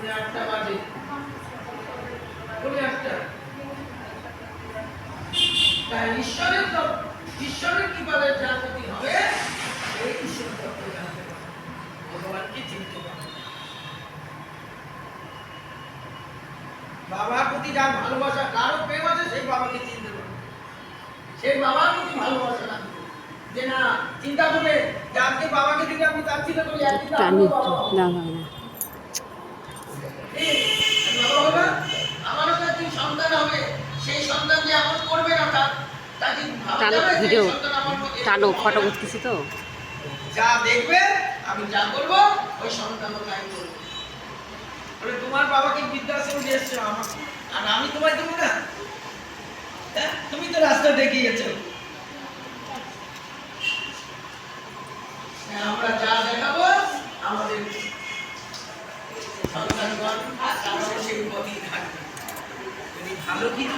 পৌনে আটটা বাজে। পৌনে আটটা। তাই ঈশ্বরের ঈশ্বরের কীভাবে জাগতি হবে। এই ঈশ্বর তত্ত্ব জানতে হবে। ভগবানকে চিনতে হবে। বাবার প্রতি যার ভালোবাসা কারও প্রেম আছে সেই বাবাকে চিনতে পারবে সেই বাবার প্রতি ভালোবাসা রাখবে যে না চিন্তা করবে যে আজকে বাবাকে দিকে আমি তার চিন্তা করি একদিন বাবা হবে। না হয় না এই, বাবা হবে, আমারও তো একদিন সন্তান হবে সেই সন্তান যে এমন করবে না তার তাকে টানো ভিডিও টানো ফটো। উঠতেছি তো। যা দেখবে আমি যা করব ওই সন্তানও তাই করবে। বলে তোমার বাবাকে বৃদ্ধাশ্রম দিয়ে এসছো আমার আর আমি তোমায় দেবো না? হ্যাঁ? তুমি তো রাস্তা দেখিয়েছো। হ্যাঁ, আমরা যা দেখাবো আমাদের সন্তানগণ তারাও সেই পথেই থাকবে। যদি ভালো কিছু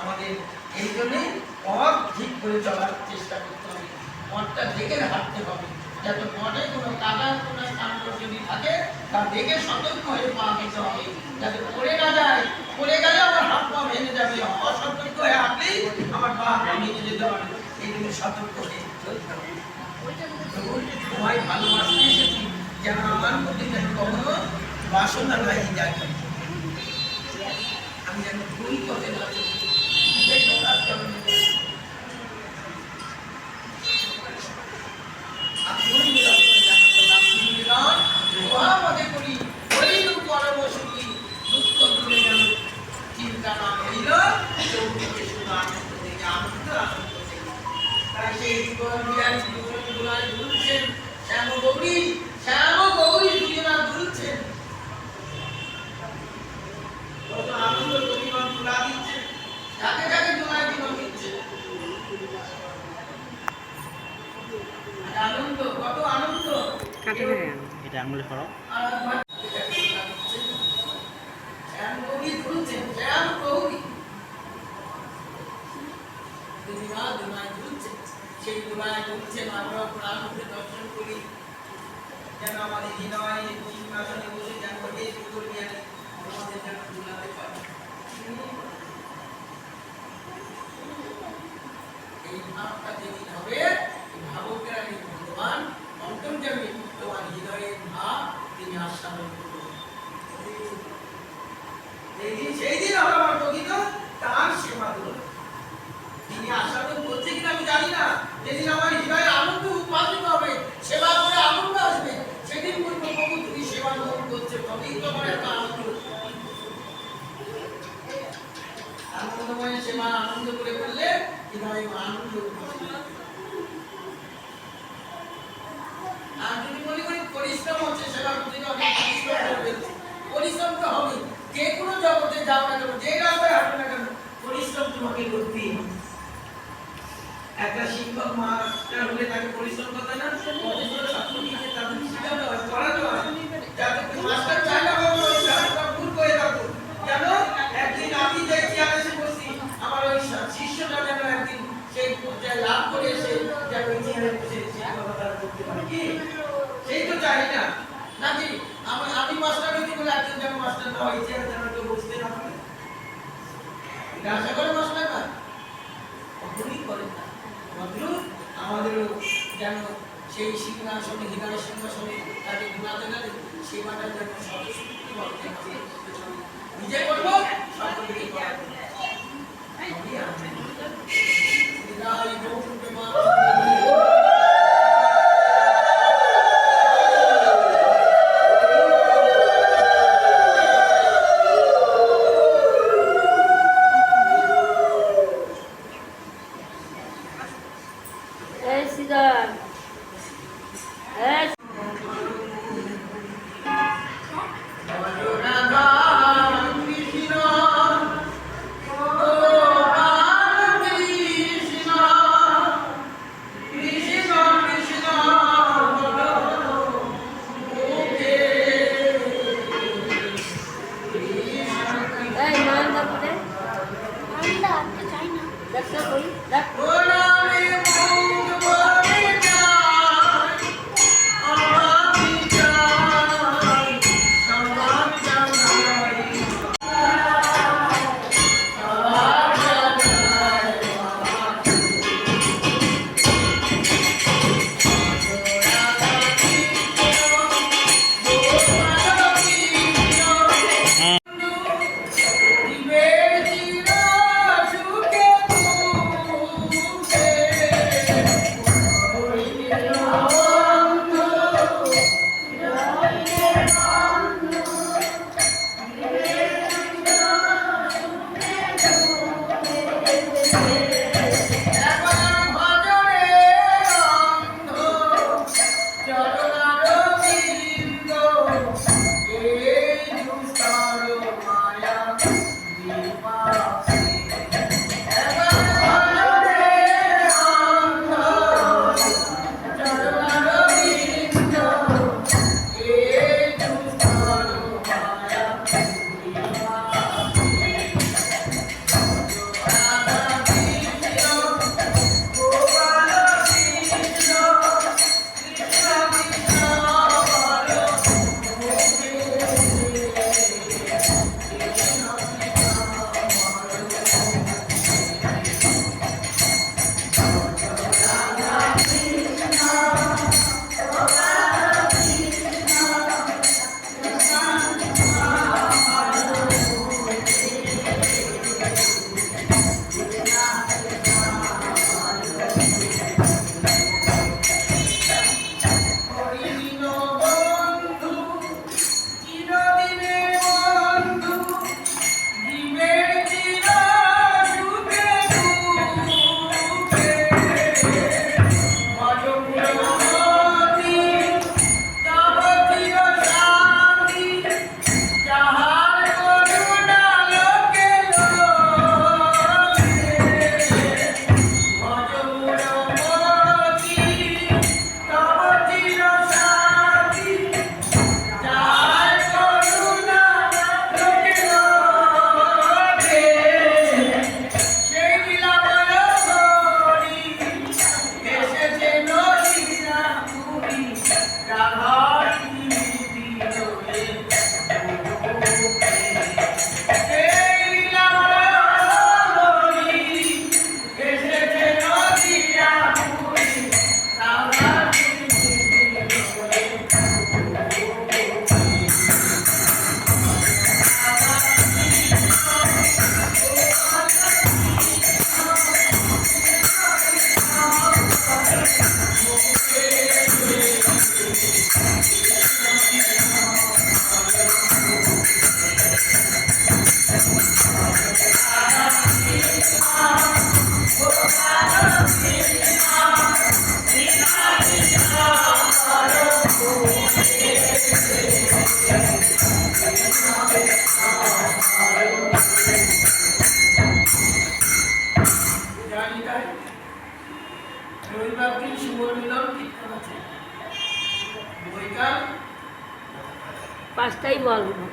আমাদের ঠিক করে চলার চেষ্টা করতে হবে পথটা দেখে হাঁটতে হবে। যাতে পথে কোনো কাদা কোনো কাণ্ড যদি থাকে, তা দেখে সতর্ক হয়ে পা দিতে হবে। যাতে পড়ে না যায়, পড়ে গেলে আমার হাত পা ভেঙে যাবে অসতর্ক হয়ে হাঁটলেই আমার পা হাত ভেঙে যেতে পারে এই জন্য সতর্ক ভালোবাসতে এসেছি। যেন আমার প্রতি যেন কখনো বাসনা নাই যায় আমি যেন ভুল পথে না চলি এটাই তো কাজ করবে আপনি মিলন করে জানাতো না আপনি মিলন মহামতে করি হইল পরম সুখী দুঃখ দূরে গেল চিন্তা না হইল চৌদিকে শুধু আনন্দ থেকে আনন্দ আনন্দ থেকে তাই সেই জীবন বিহারী জীবন গুলায় দুলছেন শ্যাম গৌরী শ্যাম গৌরী দুজনা দুলছেন কত আনন্দ জীবন তুলা দিচ্ছে যাকে যাকে তোলায় জীবন দিচ্ছে আর আনন্দ কত আনন্দ কাটে না কেন? এটা আঙুলে করো আর একবার যাকে তোলা দিচ্ছে। শ্যাম গৌরী দুলছেন শ্যাম গৌরী দুনিয়া দুনায় দুলছে সেই দুনায় দুলছে আমরা প্রাণ করে দর্শন করি। যেন আমাদের হৃদয় সিংহাসনে বসে যেন এই সুন্দর জ্ঞান আমাদের যেন দুলাতে পারে। এই ভাবটা যেদিন হবে ভাবকের আমি ভগবান অন্তর্যামী তোমার হৃদয়ের ভাব তিনি আস্বাদন করবেন সেই দিন আমার প্রকৃত তার সেবা করবে। তিনি আস্বাদন করছে কিনা আমি জানি না। যেদিন আমার হৃদয়ে আনন্দ উৎপাদিত হবে সেবা করে আনন্দ আসবে। সেদিন বলব প্রভু তুমি সেবা গ্রহণ করছে তবেই তো আমার একটা আনন্দ। আনন্দময় সেবা আনন্দ করে করলে হৃদয়ে আনন্দ উৎপাদিত হবে। আর যদি মনে করি পরিশ্রম হচ্ছে সেবা করতে হবে পরিশ্রম করবে পরিশ্রম তো হবে যে কোনো জগতে যাও না কেন, যে রাস্তায় হাঁটো না কেন, পরিশ্রম তোমাকে করতেই হবে। একটা শিক্ষক, মাস্টার হলে তাকে পরিশ্রম করতে না কতগুলো ছাত্র তাদের শিখাতে হয় পড়াতে হয় যাতে মাস্টার চায় না ভুল করে থাকো কেন? একদিন আমি যে চেয়ারে বসি আমার ওই শিষ্যটা যেন একদিন সেই পর্যায়ে লাভ করে এসে যেন চেয়ারে বসে শিক্ষকতা করতে পারে। কি? সেই তো চাই না। নাকি আমি আমি মাস্টার হইতে বলে একজন যেন মাস্টার না হয় চেয়ারে যেন কেউ বসতে না পারে। এটা আশা করে মাস্টার না? কখনোই করেন না। আমাদেরও যেন সেই সিংহাসনে হৃদয় সিংহাসনে তাকে ঘুমাতে গেলে সেবাটা যেন সদস্যকে বলতে হবে নিজে করব সকলকে করাবো এই সিজন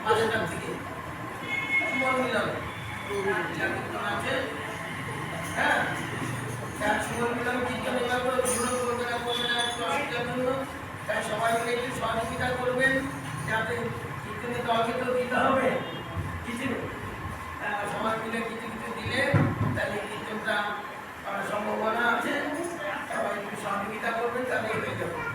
বাজারঘাট থেকে সুমন মিলন আছে হ্যাঁ তার সুমন মিলন কীর্তন বিভাগ অনুরোধ করবে অসুবিধার জন্য তাই সবাই মিলে একটু সহযোগিতা করবেন যাতে কীর্তনে দলকে তো দিতে হবে কিছু সবাই মিলে কিছু কিছু দিলে, তাহলে কীর্তনটা সম্ভাবনা আছে। সবাই একটু সহযোগিতা করবেন তাহলে হয়ে যাবে।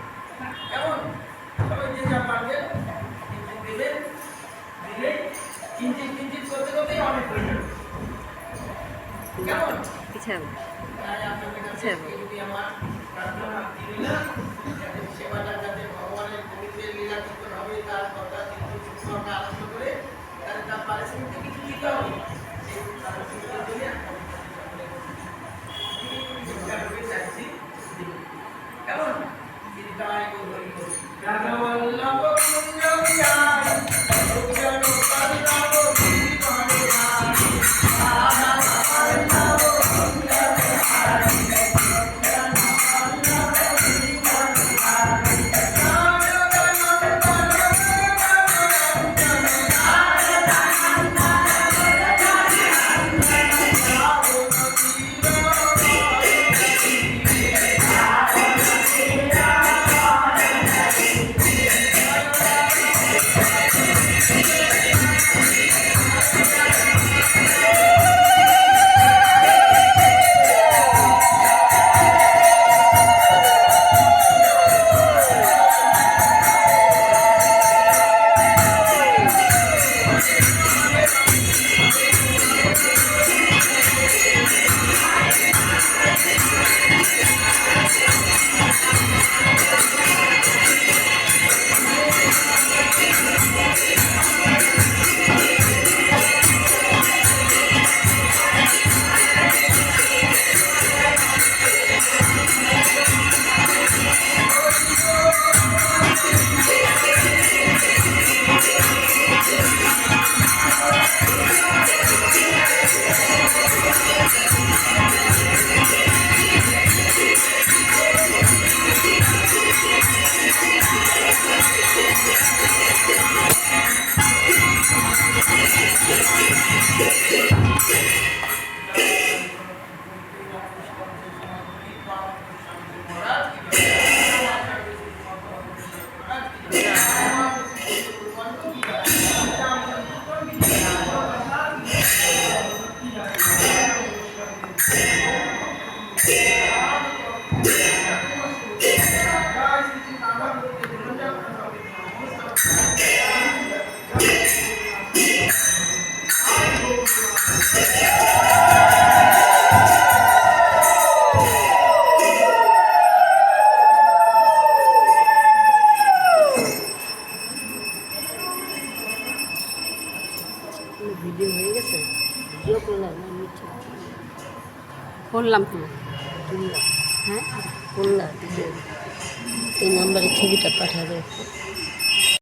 করলাম তো